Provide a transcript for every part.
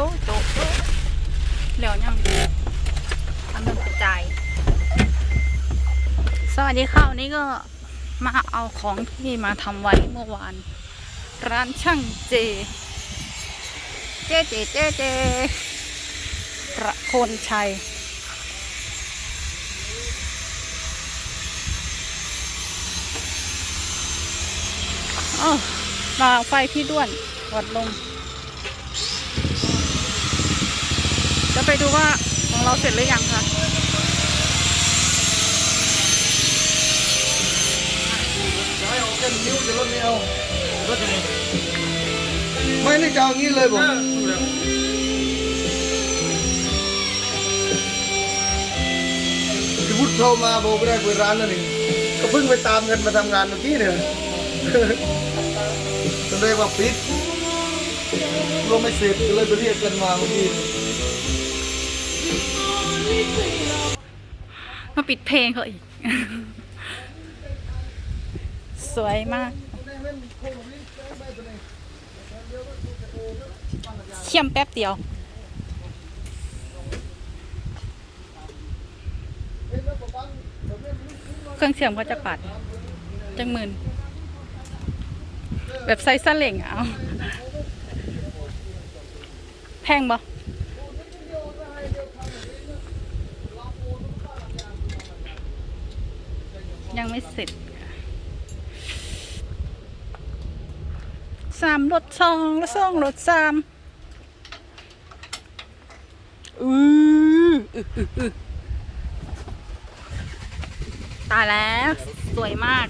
จ๊ะโจ๊ะโจ๊ะแล้วยังอันนั้นจ่ายสวัสดีค่ะวันนี้ก็มาเอาของที่มาทำไว้เมื่อวาน ร้านช่างเจ เจเจเจเจประโคนชัยอ้าวมาไฟพี่ด้วนวัดลง จะไปดูว่าของเราเสร็จหรือยังคะให้เอาแค่นิ้วจะลดไม่เอาลดยังไงไม่ได้จะเอางี้เลยผมพี่พุทธโทรมาบอกไม่ได้เปิดร้านแล้วนี่ก็เพิ่งไปตามกันมาทำงานเมื่อกี้เนี่ยก็เลยว่าปิดรวมไม่เสร็จก็เลยไปเรียกกันมาเมื่อกี้ มาปิดเพลงเขาอีก สวยมาก เขี่ยมแป๊บเดียวเครื่องเสียงก็จะปัด จังหมื่นแบบไซส์สเล่งอะเอา แพงบ่ ไม่เสร็จสามรถสองแล้วสองรถสามอืออึอึอึตายแล้ว สวยมาก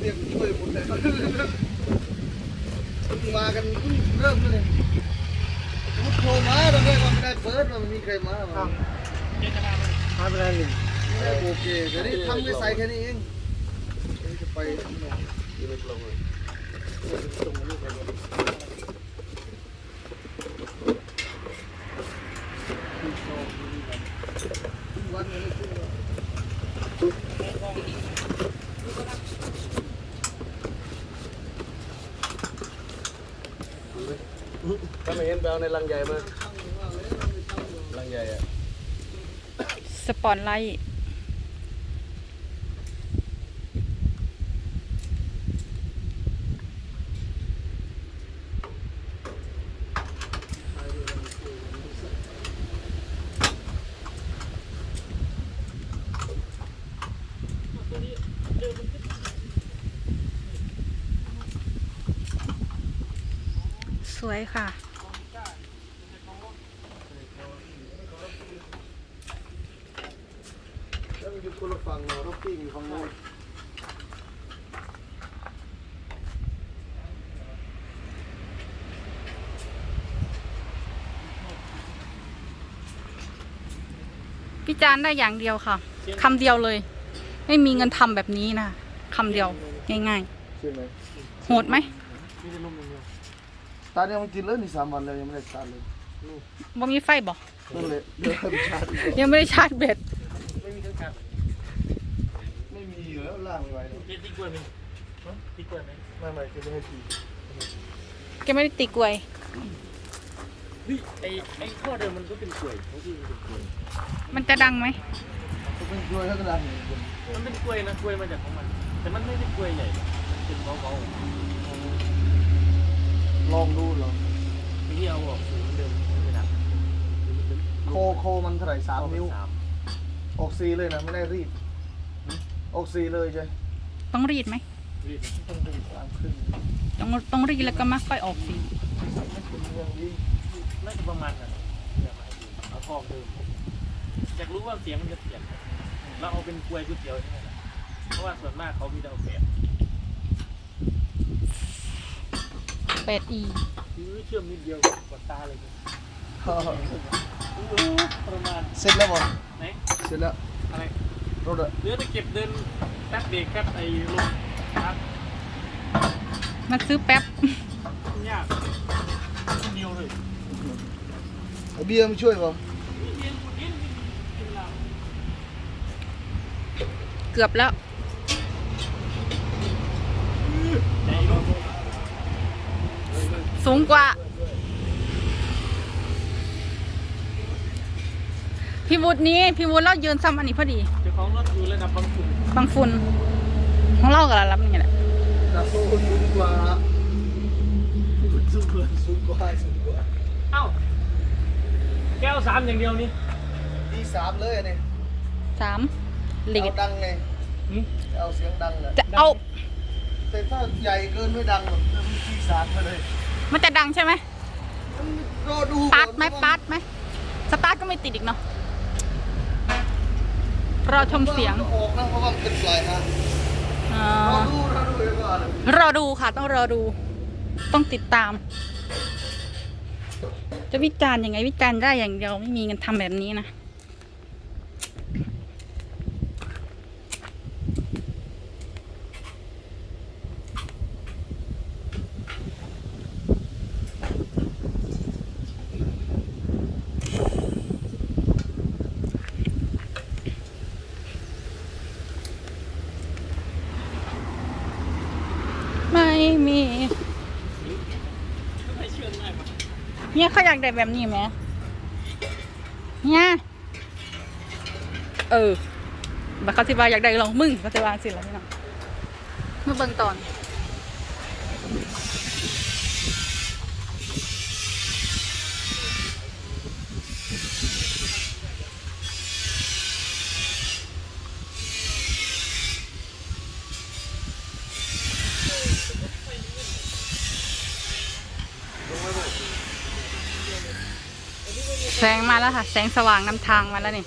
เรียกช่วยหมดเลยมากันเริ่มเลยพุทธโทรมาตอนแรกว่าไม่ได้เปิดว่าไม่มีใครมามาไม่เป็นไรเลยไม่ได้ โอเคเดี๋ยวนี้ทำไม่ใส่แค่นี้เองเดี๋ยวจะไปข้างนอกเดี๋ยวไปลงเลยส่งมาลูกไปเลยวันนี้ขึ้นวันถ้าไม่เห็นแปลในลังใหญ่มาลังใหญ่อะสปอนไลท์ สวยค่ะ แล้วมันอยู่คนละฝั่งเนาะรถปิ้งอยู่ฝั่งโน้นพี่จานได้อย่างเดียวค่ะคำเดียวเลย ไม่มีเงินทำแบบนี้นะคำเดียวง่ายใช่ไหมๆโหดไหม นี่จะนุ่มอย่างเดียวส ตาร์ทยังไม่กินเลยนี่สามวันเลยยังไม่ได้สตาร์ทเลยบ่มีไฟบ่นั่นเลยเดี๋ยวให้ไปชาร์จอีกก่อนยังไม่ได้ชาร์จแบตไม่มีเครื่องขัดไม่มีอยู่แล้วล่างไม่ไหวเลยเจ๊ตีกล้วยไหมตีกล้วยไหมไม่ไม่คือไม่ให้ขี่แกไม่ได้ตีกลวย เฮ้ยไอไอข้อเดิมมันก็เป็นกล้วยของที่มันเป็นกล้วยมันจะดังไหมก็เป็นกล้วยเท่านั้นเองมันเป็นกล้วยนะกล้วยมาจากของมัน แต่มันไม่ใช่กล้วยใหญ่หรอกมันเป็นเบา ลองดูเหรอๆที่เอาออกสูงเดิมไม่ดังโคโคมันเท่าไหร่สามนิ้วสามออกซีเลยนะไม่ได้รีดออกซีเลยใช่ต้องรีดไหมรีบต้องรีดสามครึ่งต้องต้องรีดแล้วก็มาค่อยออกสีไม่เป็นเรื่องดีน่าจะประมาณนั้นเดี๋ยวมาให้ดูเอาทองเดิมอยากรู้ว่าเสียงมันจะเปลี่ยนไหมเราเอาเป็นกล้วยก๋วยเตี๋ยวใช่ไหมล่ะเพราะว่าส่วนมากเขามีแต่เอาแฝด แปดอีคือเชื่อมนิดเดียวกดตาเลยประมาณเสร็จแล้วบ่ไหนเสร็จแล้วอะไรรถอะเหลือแต่เก็บเดินแป๊บเบรกแป๊บไอ้ลงครับมาซื้อแป๊บยากคนเดียวเลยเอาเบียร์มาช่วยบ่เกือบแล้ว ไหนลง สสูงกว่า พี่วุฒินี้ พี่วุฒิเรายืนซ้ำอันนี้พอดีเจ้าของรถอยู่ระดับบางฝุ่นบางฝุ่นของเรากับเรานี่แหละแต่สูงกว่าสูงเกินสูงกว่าสูงกว่าเอ้าแก้วสามอย่างเดียวนี่ที่สามเลยอันนี้สามลีเอาดดังไงหืมเอาเสียงดังเลยจะเอาแต่ถ้าใหญ่เกินไม่ดังหรอกจะมีที่สามมาเลย มันจะดังใช่ไหมรอดูปาร์ตไหมปาร์ตไหมสตาร์ทก็ไม่ติดอีกเนาะรอชมเสียงว่ามันออกนะเพราะว่ามันเป็นปลายฮะอ๋อรอดูรอดูเดี๋ยวก่อนรอดูค่ะต้องรอดูต้องติดตาม จะวิจารณ์ยังไงวิจารณ์ได้อย่างเดียวไม่มีเงินทำแบบนี้นะ ไม่มี ไม่เชื่อง่ายปะ เนี่ยเขาอยากได้แบบนี้ไหมเนี่ยเออบักเขาสิบาอยากได้ลองมึงเขาสิบาสิแล้วพี่น้องเมื่อเบิ่งตอน งมาแล้วค่ะ แสงสว่างนำทางมาแล้วนี่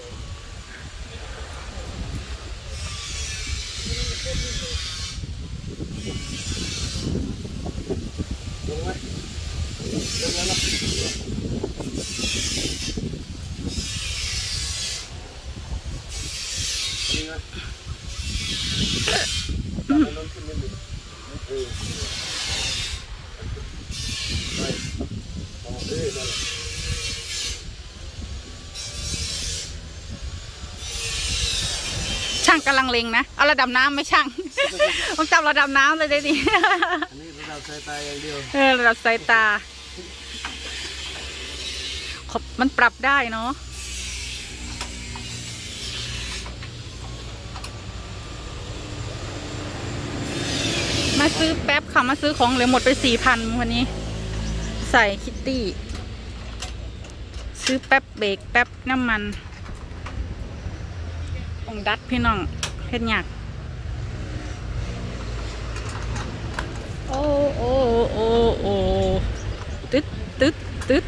ช่างกำลัง เล็งนะ เอาระดับน้ำไม่ช่าง ต้องจับระดับน้ำเลยได้ดิอันนี้ระดับสายตาอย่างเดียว เออระดับสายตา ขอบมันปรับได้เนาะมาซื้อแป๊บค่ะ มาซื้อของเหลือหมดไปสี่พันวันนี้ ใส่คิตตี้ ซื้อแป๊บเบรกแป๊บน้ำมันองดัดพี่น้อง เฮ็ดยากโอ้โอ้โอ้โอ้ตึ๊ดตึ๊ดตึ๊ด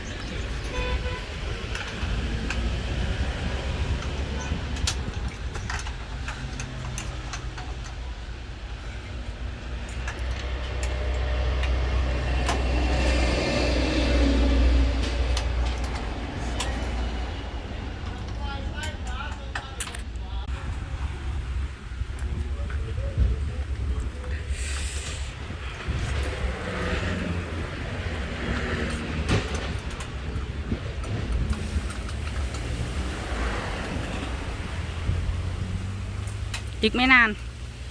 อีกไม่นาน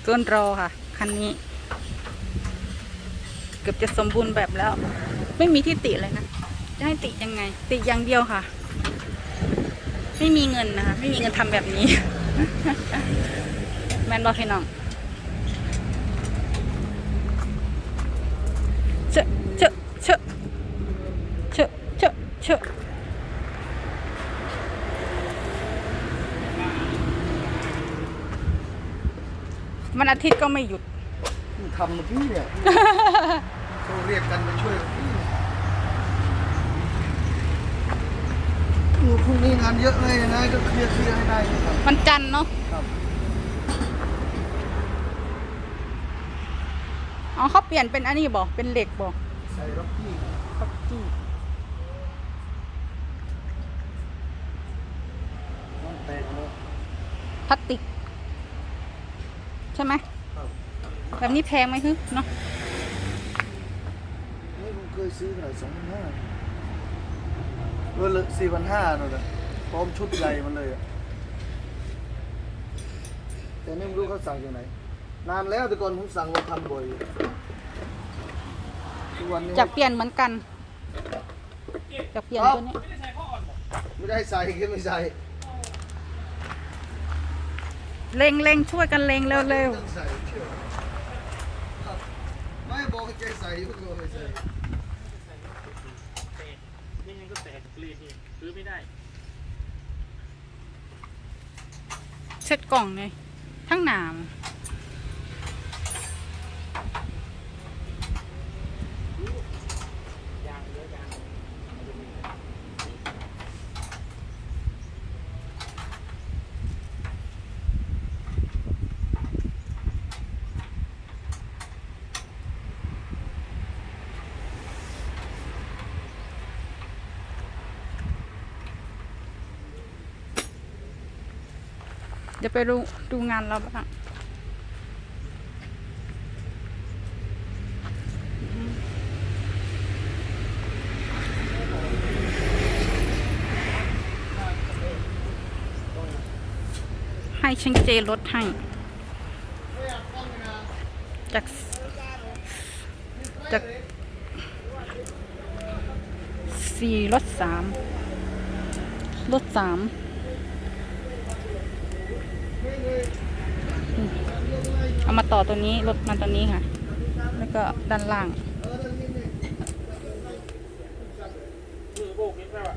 เกินรอค่ะ คันนี้ เกือบจะสมบูรณ์แบบแล้ว ไม่มีที่ติเลยนะ จะให้ติยังไง ติอย่างเดียวค่ะ ไม่มีเงินนะคะ ไม่มีเงินทำแบบนี้ แมนบอพี่น้องเชอะเชอะเชอะเชอะเชอะเชอะ วันอาทิตย์ก็ไม่หยุดทำเมื่อกี้เนี่ยเขาเรียกกันมาช่วยพี่อยู่พรุ่งนี้งานเยอะเลยยังไงก็เคลียร์เคลียร์ให้ได้นะครับวันจันทร์เนาะครับอ๋อเขาเปลี่ยนเป็นอันนี้บอกเป็นเหล็กบอกใส่ร็อกกี้ครับจี้ต้องแตกแล้วพลาสติก ใช่ไหม ครับ แบบนี้แพงไหมฮึเนาะนี่ผมเคยซื้อเท่าไหร่สองพันห้าเออเลยสี่พันห้านั่นแหละพร้อมชุดใหญ่มันเลยอะแต่นี่ไม่รู้เขาสั่งจากไหน นานแล้วแต่ก่อนผมสั่งมาทำบ่อยอยู่วันนี้จะเปลี่ยนเหมือนกันจะเปลี่ยนตัวนี้ไม่ได้ใส่ก็ไม่ใส่เล็งเล็งช่วยกันเล็งเร็วต้องใส่เชียว ไม่บอกให้แกใส่ก็ไม่ใส่แตกนี่งั้นก็แตกเกลียดนี่ซื้อไม่ได้ เช็ดกล่องเลยทั้งหนาม ยางเยอะยาง เดี๋ยวไปดูดูงานเราบ้างให้ช่างเจลดให้ จาก จากสี่ลดสามลดสามอืม เอามาต่อตัวนี้ลดมาตัวนี้ค่ะ แล้วก็ด้านล่างมือโบกนิดแค่ว่า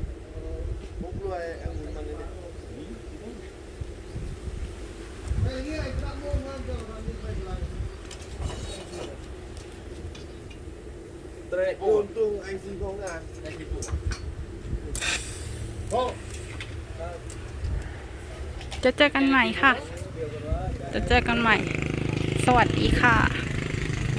ผมรวยอันนี้มันนี่ไอ้เงี้ยไอ้ตะโมมันก็มันนี่ไปเลย Tre untung anh xin không à ได้ที่ถูก โอ้ จะเจอกันใหม่ค่ะ จะเจอกันใหม่ สวัสดีค่ะ